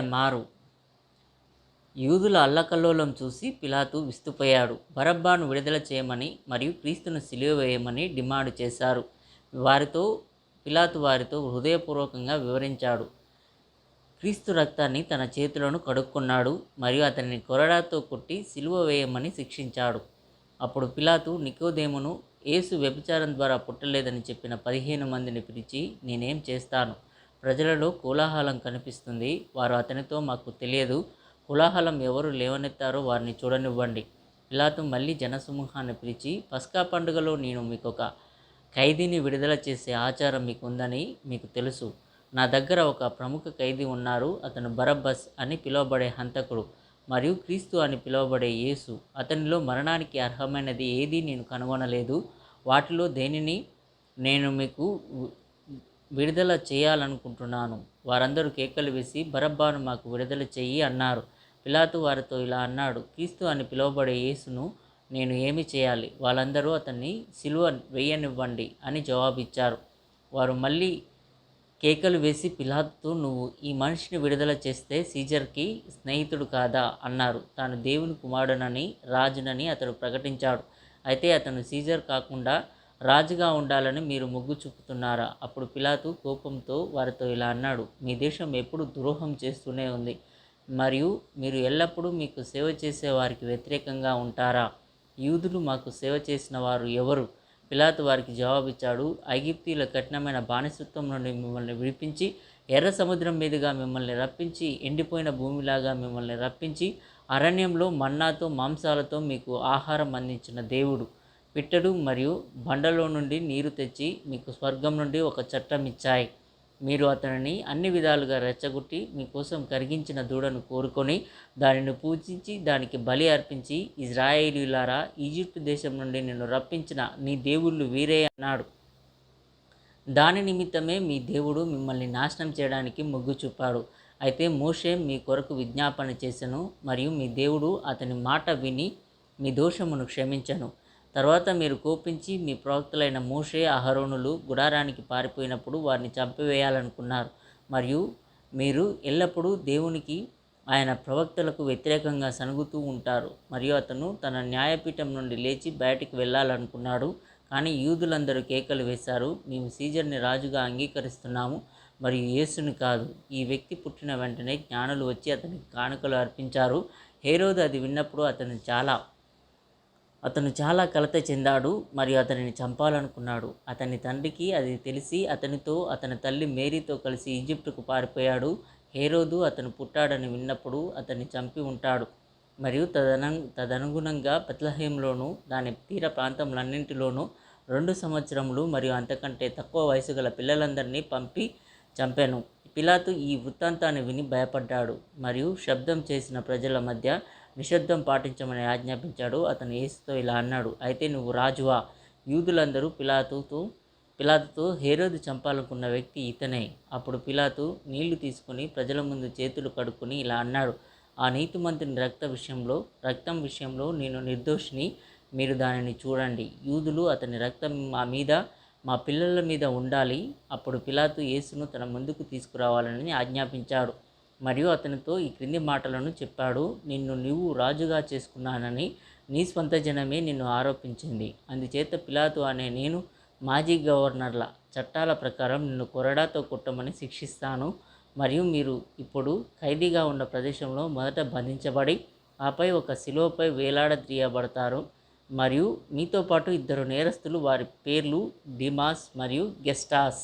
మారు. యూదుల అల్లకల్లోలం చూసి పిలాతు విస్తుపోయాడు. బరబ్బాను విడుదల చేయమని మరియు క్రీస్తును సిలువ వేయమని డిమాండ్ చేశారు. వారితో పిలాతు వారితో హృదయపూర్వకంగా వివరించాడు. క్రీస్తు రక్తాన్ని తన చేతులను కడుక్కున్నాడు మరియు అతనిని కొరడాతో కొట్టి సిలువ వేయమని శిక్షించాడు. అప్పుడు పిలాతు నికోదేమును యేసు వ్యభిచారం ద్వారా పుట్టలేదని చెప్పిన పదిహేను మందిని పిలిచి నేనేం చేస్తాను? ప్రజలలో కోలాహలం కనిపిస్తుంది. వారు అతనితో మాకు తెలియదు. కోలాహలం ఎవరు లేవనెత్తారో వారిని చూడనివ్వండి. పిలాతు మళ్ళీ జనసమూహాన్ని పిలిచి పస్కా పండుగలో నేను మీకు ఒక ఖైదీని విడుదల చేసే ఆచారం మీకు ఉందని మీకు తెలుసు. నా దగ్గర ఒక ప్రముఖ ఖైదీ ఉన్నారు. అతను బరబ్బస్ అని పిలువబడే హంతకుడు మరియు క్రీస్తు అని పిలువబడే యేసు. అతనిలో మరణానికి అర్హమైనది ఏదీ నేను కనుగొనలేదు. వాటిలో దేనిని నేను మీకు విడుదల చేయాలనుకుంటున్నాను. వారందరూ కేకలు వేసి బరబ్బాను మాకు విడుదల చెయ్యి అన్నారు. పిలాతు వారితో ఇలా అన్నాడు. క్రీస్తు అని పిలువబడే యేసును నేను ఏమి చేయాలి? వాళ్ళందరూ అతన్ని సిలువ వేయనివ్వండి అని జవాబిచ్చారు. వారు మళ్ళీ కేకలు వేసి పిలాతు నువ్వు ఈ మనిషిని విడుదల చేస్తే సీజర్కి స్నేహితుడు కాదా? అన్నారు. తాను దేవుని కుమారుడనని రాజునని అతడు ప్రకటించాడు. అయితే అతను సీజర్ కాకుండా రాజుగా ఉండాలని మీరు మొగ్గు చూపుతున్నారా? అప్పుడు పిలాతు కోపంతో వారితో ఇలా అన్నాడు మీ దేశం ఎప్పుడు ద్రోహం చేస్తూనే ఉంది. మరియు మీరు ఎల్లప్పుడూ మీకు సేవ చేసే వారికి వ్యతిరేకంగా ఉంటారా? యూదులు మాకు సేవ చేసిన వారు ఎవరు? పిలాతు వారికి జవాబిచ్చాడు ఐగిప్తీల కఠినమైన బానిసత్వం నుండి మిమ్మల్ని విడిపించి ఎర్ర సముద్రం మీదుగా మిమ్మల్ని రప్పించి ఎండిపోయిన భూమిలాగా మిమ్మల్ని రప్పించి అరణ్యంలో మన్నాతో మాంసాలతో మీకు ఆహారం అందించిన దేవుడు. పిట్టడు మరియు బండలో నుండి నీరు తెచ్చి మీకు స్వర్గం నుండి ఒక చట్టం ఇచ్చాయి. మీరు అతనిని అన్ని విధాలుగా రెచ్చగొట్టి మీకోసం కరిగించిన దూడను కోరుకొని దానిని పూజించి దానికి బలి అర్పించి ఇజ్రాయేలీలారా ఈజిప్టు దేశం నుండి నిన్ను రప్పించిన నీ దేవుళ్ళు వీరే అన్నాడు. దాని నిమిత్తమే మీ దేవుడు మిమ్మల్ని నాశనం చేయడానికి మొగ్గు చూపాడు. అయితే మోషే మీ కొరకు విజ్ఞాపన చేసెను మరియు మీ దేవుడు అతని మాట విని మీ దోషమును క్షమించను. తర్వాత మీరు కోపించి మీ ప్రవక్తలైన మోషే అహరోనులు గుడారానికి పారిపోయినప్పుడు వారిని చంపివేయాలనుకున్నారు. మరియు మీరు ఎల్లప్పుడూ దేవునికి ఆయన ప్రవక్తలకు వ్యతిరేకంగా సనుగుతూ ఉంటారు. మరియు అతను తన న్యాయపీఠం నుండి లేచి బయటికి వెళ్ళాలనుకున్నాడు. కానీ యూదులందరూ కేకలు వేశారు. మేము సీజర్ని రాజుగా అంగీకరిస్తున్నాము మరియు యేసుని కాదు. ఈ వ్యక్తి పుట్టిన వెంటనే జ్ఞానులు వచ్చి అతనికి కానుకలు అర్పించారు. హేరోదు అది విన్నప్పుడు అతను చాలా అతను చాలా కలత చెందాడు మరియు అతనిని చంపాలనుకున్నాడు. అతని తండ్రికి అది తెలిసి అతనితో అతని తల్లి మేరీతో కలిసి ఈజిప్టుకు పారిపోయాడు. హేరోదు అతను పుట్టాడని విన్నప్పుడు అతన్ని చంపి ఉంటాడు. మరియు తదన తదనుగుణంగా పెత్లహేంలోనూ దాని తీర ప్రాంతంలన్నింటిలోనూ రెండు సంవత్సరములు మరియు అంతకంటే తక్కువ వయసు గల పిల్లలందరినీ పంపి చంపాను. పిలాతు ఈ వృత్తాంతాన్ని విని భయపడ్డాడు మరియు శబ్దం చేసిన ప్రజల మధ్య నిశ్శబ్దం పాటించమని ఆజ్ఞాపించాడు. అతను యేసుతో ఇలా అన్నాడు అయితే నువ్వు రాజువా? యూదులందరూ పిలాతుతో పిలాతుతో హేరోదు చంపాలనుకున్న వ్యక్తి ఇతనే. అప్పుడు పిలాతు నీళ్ళు తీసుకుని ప్రజల ముందు చేతులు కడుక్కొని ఇలా అన్నాడు ఆ నీతిమంతుని రక్త విషయంలో రక్తం విషయంలో నేను నిర్దోషిని. మీరు దానిని చూడండి. యూదులు అతని రక్తం మా మీద మా పిల్లల మీద ఉండాలి. అప్పుడు పిలాతు యేసును తన ముందుకు తీసుకురావాలని ఆజ్ఞాపించాడు. మరియు అతనితో ఈ క్రింది మాటలను చెప్పాడు నిన్ను నీవు రాజుగా చేసుకున్నానని నీ స్వంత జనమే నిన్ను ఆరోపించింది. అందుచేత పిలాతు అనే నేను మాజీ గవర్నర్ల చట్టాల ప్రకారం నిన్ను కొరడాతో కుట్టమని శిక్షిస్తాను. మరియు మీరు ఇప్పుడు ఖైదీగా ఉన్న ప్రదేశంలో మొదట బంధించబడి ఆపై ఒక శిలువపై వేలాడదీయబడతారు. మరియు మీతో పాటు ఇద్దరు నేరస్తులు వారి పేర్లు డిమాస్ మరియు గెస్టాస్.